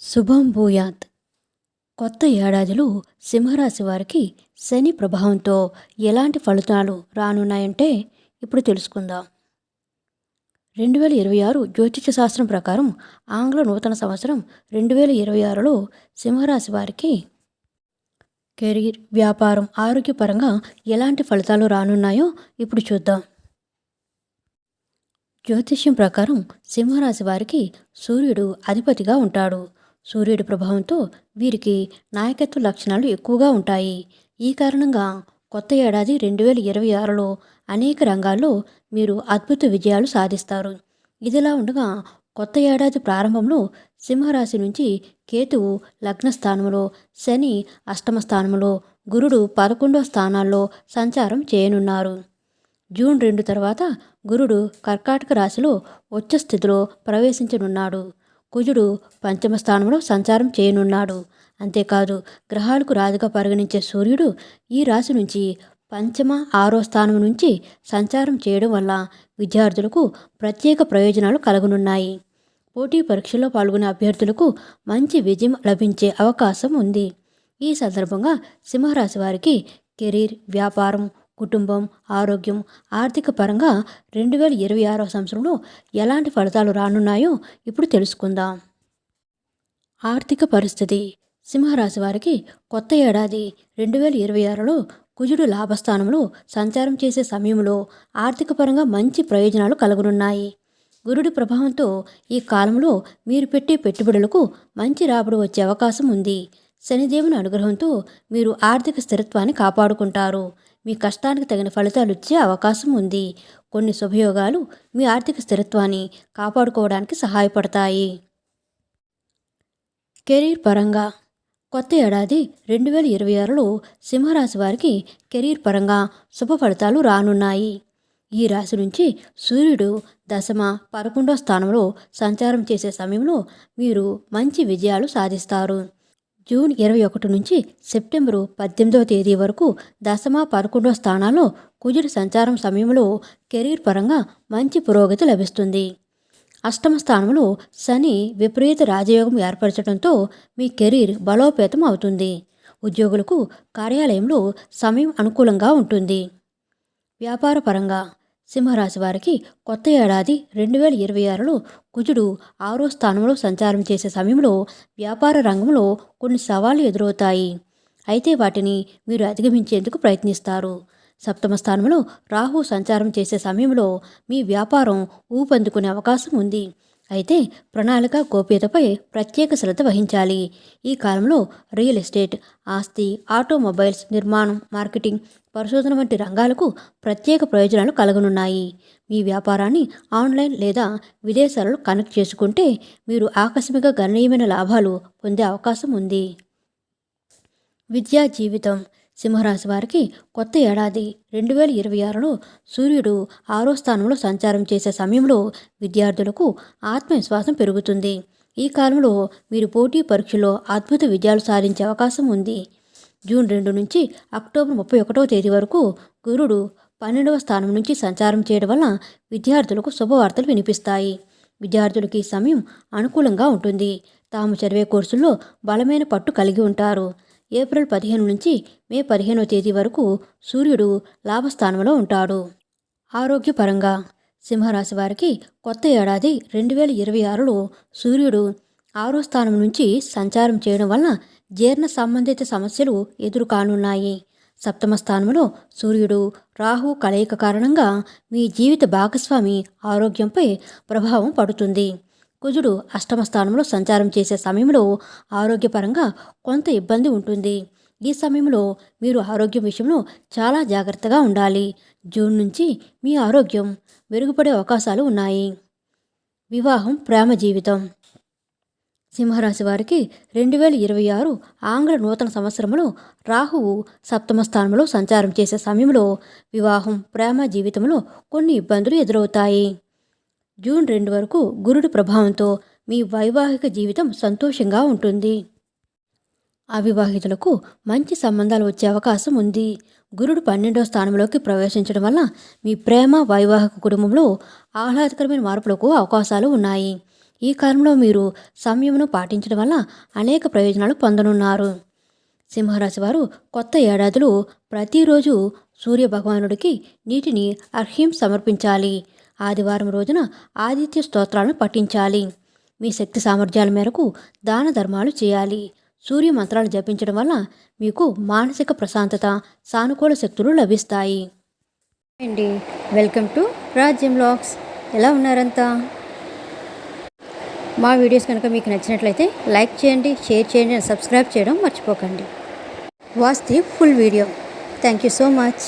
శుభం భూయాత్. కొత్త ఏడాదిలో సింహరాశి వారికి శని ప్రభావంతో ఎలాంటి ఫలితాలు రానున్నాయంటే ఇప్పుడు తెలుసుకుందాం. రెండు వేల ఇరవై ఆరు జ్యోతిష శాస్త్రం ప్రకారం ఆంగ్ల నూతన సంవత్సరం రెండు వేల ఇరవై ఆరులో సింహరాశి వారికి కెరీర్ వ్యాపారం ఆరోగ్యపరంగా ఎలాంటి ఫలితాలు రానున్నాయో ఇప్పుడు చూద్దాం. జ్యోతిష్యం ప్రకారం సింహరాశి వారికి సూర్యుడు అధిపతిగా ఉంటాడు. సూర్యుడి ప్రభావంతో వీరికి నాయకత్వ లక్షణాలు ఎక్కువగా ఉంటాయి. ఈ కారణంగా కొత్త ఏడాది రెండు వేల ఇరవై ఆరులో అనేక రంగాల్లో మీరు అద్భుత విజయాలు సాధిస్తారు. ఇదిలా ఉండగా కొత్త ఏడాది ప్రారంభంలో సింహరాశి నుంచి కేతువు లగ్న స్థానంలో శని అష్టమ స్థానంలో గురుడు పదకొండో స్థానాల్లో సంచారం చేయనున్నారు. జూన్ రెండు తర్వాత గురుడు కర్కాటక రాశిలో ఉచ్చ స్థితిలో ప్రవేశించనున్నాడు. కుజుడు పంచమ స్థానంలో సంచారం చేయనున్నాడు. అంతేకాదు గ్రహాలకు రాజుగా పరిగణించే సూర్యుడు ఈ రాశి నుంచి పంచమ ఆరో స్థానం నుంచి సంచారం చేయడం వల్ల విద్యార్థులకు ప్రత్యేక ప్రయోజనాలు కలగనున్నాయి. పోటీ పరీక్షల్లో పాల్గొనే అభ్యర్థులకు మంచి విజయం లభించే అవకాశం ఉంది. ఈ సందర్భంగా సింహరాశి వారికి కెరీర్ వ్యాపారం కుటుంబం ఆరోగ్యం ఆర్థిక పరంగా రెండు వేల ఇరవై ఆరో సంవత్సరంలో ఎలాంటి ఫలితాలు రానున్నాయో ఇప్పుడు తెలుసుకుందాం. ఆర్థిక పరిస్థితి. సింహరాశి వారికి కొత్త ఏడాది రెండు వేల ఇరవై ఆరులో కుజుడు లాభస్థానంలో సంచారం చేసే సమయంలో ఆర్థిక పరంగా మంచి ప్రయోజనాలు కలుగునున్నాయి. గురుడి ప్రభావంతో ఈ కాలంలో మీరు పెట్టే పెట్టుబడులకు మంచి రాబడి వచ్చే అవకాశం ఉంది. శనిదేవుని అనుగ్రహంతో మీరు ఆర్థిక స్థిరత్వాన్ని కాపాడుకుంటారు. మీ కష్టానికి తగిన ఫలితాలు ఇచ్చే అవకాశం ఉంది. కొన్ని శుభయోగాలు మీ ఆర్థిక స్థిరత్వాన్ని కాపాడుకోవడానికి సహాయపడతాయి. కెరీర్ పరంగా. కొత్త ఏడాది రెండు వేల ఇరవై ఆరులో సింహరాశి వారికి కెరీర్ పరంగా శుభ ఫలితాలు రానున్నాయి. ఈ రాశి నుంచి సూర్యుడు దశమ పదకొండో స్థానంలో సంచారం చేసే సమయంలో మీరు మంచి విజయాలు సాధిస్తారు. జూన్ ఇరవై ఒకటి నుంచి సెప్టెంబరు పద్దెనిమిదవ తేదీ వరకు దశమ పదకొండవ స్థానాల్లో కుజుడి సంచారం సమయంలో కెరీర్ పరంగా మంచి పురోగతి లభిస్తుంది. అష్టమ స్థానంలో శని విపరీత రాజయోగం ఏర్పరచడంతో మీ కెరీర్ బలోపేతం అవుతుంది. ఉద్యోగులకు కార్యాలయంలో సమయం అనుకూలంగా ఉంటుంది. వ్యాపార పరంగా సింహరాశి వారికి కొత్త ఏడాది రెండు వేల ఇరవై ఆరులో కుజుడు ఆరో స్థానంలో సంచారం చేసే సమయంలో వ్యాపార రంగంలో కొన్ని సవాళ్ళు ఎదురవుతాయి. అయితే వాటిని మీరు అధిగమించేందుకు ప్రయత్నిస్తారు. సప్తమ స్థానంలో రాహు సంచారం చేసే సమయంలో మీ వ్యాపారం ఊపందుకునే అవకాశం ఉంది. అయితే ప్రణాళిక గోప్యతపై ప్రత్యేక శ్రద్ధ వహించాలి. ఈ కాలంలో రియల్ ఎస్టేట్ ఆస్తి ఆటోమొబైల్స్ నిర్మాణం మార్కెటింగ్ పరిశోధన వంటి రంగాలకు ప్రత్యేక ప్రయోజనాలు కలగనున్నాయి. మీ వ్యాపారాన్ని ఆన్లైన్ లేదా విదేశాలలో కనెక్ట్ చేసుకుంటే మీరు ఆకస్మిక గణనీయమైన లాభాలు పొందే అవకాశం ఉంది. విద్యా జీవితం సింహరాశి వారికి కొత్త ఏడాది రెండు వేల ఇరవై ఆరులో సూర్యుడు ఆరో స్థానంలో సంచారం చేసే సమయంలో విద్యార్థులకు ఆత్మవిశ్వాసం పెరుగుతుంది. ఈ కాలంలో మీరు పోటీ పరీక్షలో అద్భుత విజయాలు సాధించే అవకాశం ఉంది. జూన్ రెండు నుంచి అక్టోబర్ ముప్పై ఒకటవ తేదీ వరకు గురుడు పన్నెండవ స్థానం నుంచి సంచారం చేయడం వల్ల విద్యార్థులకు శుభవార్తలు వినిపిస్తాయి. విద్యార్థులకు ఈ సమయం అనుకూలంగా ఉంటుంది. తాము చదివే కోర్సుల్లో బలమైన పట్టు కలిగి ఉంటారు. ఏప్రిల్ పదిహేను నుంచి మే పదిహేనవ తేదీ వరకు సూర్యుడు లాభస్థానంలో ఉంటాడు. ఆరోగ్యపరంగా సింహరాశి వారికి కొత్త ఏడాది రెండు వేల ఇరవై ఆరులో సూర్యుడు ఆరో స్థానం నుంచి సంచారం చేయడం వలన జీర్ణ సంబంధిత సమస్యలు ఎదురు కానున్నాయి సప్తమ స్థానంలో సూర్యుడు రాహు కలయిక కారణంగా మీ జీవిత భాగస్వామి ఆరోగ్యంపై ప్రభావం పడుతుంది. కుజుడు అష్టమ స్థానంలో సంచారం చేసే సమయంలో ఆరోగ్యపరంగా కొంత ఇబ్బంది ఉంటుంది. ఈ సమయంలో మీరు ఆరోగ్యం విషయంలో చాలా జాగ్రత్తగా ఉండాలి. జూన్ నుంచి మీ ఆరోగ్యం మెరుగుపడే అవకాశాలు ఉన్నాయి. వివాహం ప్రేమ జీవితం. సింహరాశి వారికి రెండు వేల ఇరవై ఆరు ఆంగ్ల నూతన సంవత్సరంలో రాహువు సప్తమ స్థానంలో సంచారం చేసే సమయంలో వివాహం ప్రేమ జీవితంలో కొన్ని ఇబ్బందులు ఎదురవుతాయి. జూన్ రెండు వరకు గురుడి ప్రభావంతో మీ వైవాహిక జీవితం సంతోషంగా ఉంటుంది. అవివాహితులకు మంచి సంబంధాలు వచ్చే అవకాశం ఉంది. గురుడు పన్నెండో స్థానంలోకి ప్రవేశించడం వల్ల మీ ప్రేమ వైవాహిక కుటుంబంలో ఆహ్లాదకరమైన మార్పులకు అవకాశాలు ఉన్నాయి. ఈ కాలంలో మీరు సమయమును పాటించడం వల్ల అనేక ప్రయోజనాలు పొందనున్నారు. సింహరాశి వారు కొత్త ఏడాదిలో ప్రతిరోజు సూర్య భగవానుడికి నీటిని అర్హ్యం సమర్పించాలి. ఆదివారం రోజున ఆదిత్య స్తోత్రాలను పఠించాలి. మీ శక్తి సామర్థ్యాల మేరకు దాన ధర్మాలు చేయాలి. సూర్య మంత్రాలు జపించడం వల్ల మీకు మానసిక ప్రశాంతత సానుకూల శక్తులు లభిస్తాయి. అండి వెల్కమ్ టు రాజ్యం బ్లాగ్స్ ఎలా ఉన్నారంతా? మా వీడియోస్ కనుక మీకు నచ్చినట్లయితే లైక్ చేయండి షేర్ చేయండి సబ్స్క్రైబ్ చేయడం మర్చిపోకండి. Watch the full video. Thank you so much.